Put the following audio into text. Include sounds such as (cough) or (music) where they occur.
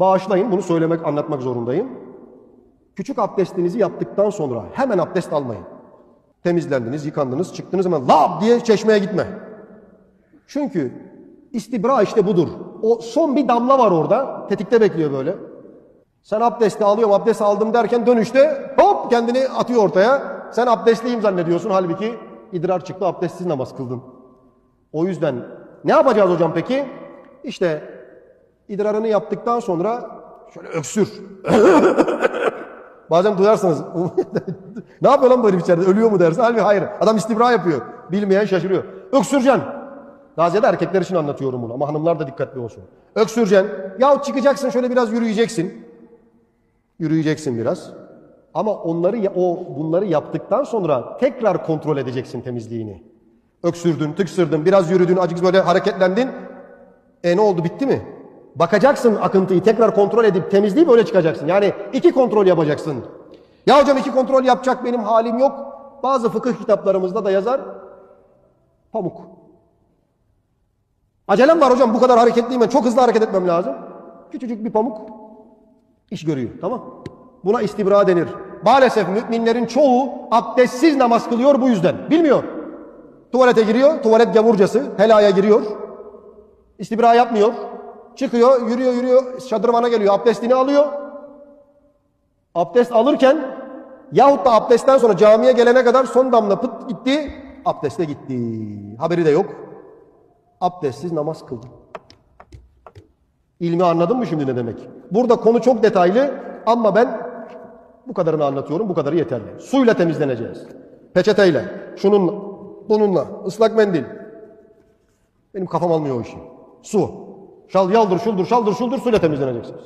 Bağışlayın bunu söylemek, anlatmak zorundayım. Küçük abdestinizi yaptıktan sonra hemen abdest almayın. Temizlendiniz, yıkandınız, çıktınız hemen lab diye çeşmeye gitme. Çünkü istibra işte budur. O son bir damla var orada. Tetikte bekliyor böyle. Sen abdesti alıyorum, abdest aldım derken dönüşte hop kendini atıyor ortaya. Sen abdestliyim zannediyorsun. Halbuki idrar çıktı, abdestsiz namaz kıldın. O yüzden ne yapacağız hocam peki? İşte idrarını yaptıktan sonra şöyle öksür. (laughs) Bazen duyarsınız. (laughs) ne yapıyor lan bu herif içeride? Ölüyor mu dersin? Halbuki hayır. Adam istibra yapıyor. Bilmeyen şaşırıyor. Öksüreceksin. Daha ziyade erkekler için anlatıyorum bunu ama hanımlar da dikkatli olsun. Öksüreceksin. Yahut çıkacaksın şöyle biraz yürüyeceksin. Yürüyeceksin biraz. Ama onları o bunları yaptıktan sonra tekrar kontrol edeceksin temizliğini. Öksürdün, tıksırdın, biraz yürüdün, acık böyle hareketlendin. E ne oldu bitti mi? Bakacaksın akıntıyı tekrar kontrol edip temizleyip öyle çıkacaksın. Yani iki kontrol yapacaksın. Ya hocam iki kontrol yapacak benim halim yok. Bazı fıkıh kitaplarımızda da yazar. Pamuk. Acelem var hocam bu kadar hareketliyim ben çok hızlı hareket etmem lazım. Küçücük bir pamuk iş görüyor tamam. Buna istibra denir. Maalesef müminlerin çoğu abdestsiz namaz kılıyor bu yüzden. Bilmiyor. Tuvalete giriyor, tuvalet gavurcası, helaya giriyor. İstibra yapmıyor. Çıkıyor, yürüyor, yürüyor, şadırvana geliyor, abdestini alıyor. Abdest alırken yahut da abdestten sonra camiye gelene kadar son damla pıt gitti, abdeste gitti. Haberi de yok. Abdestsiz namaz kıldı. İlmi anladın mı şimdi ne demek? Burada konu çok detaylı ama ben bu kadarını anlatıyorum, bu kadarı yeterli. Suyla temizleneceğiz. Peçeteyle, şununla, bununla, ıslak mendil. Benim kafam almıyor o işi. Su. Şal yaldır şuldur şaldır şuldur suyla temizleneceksiniz.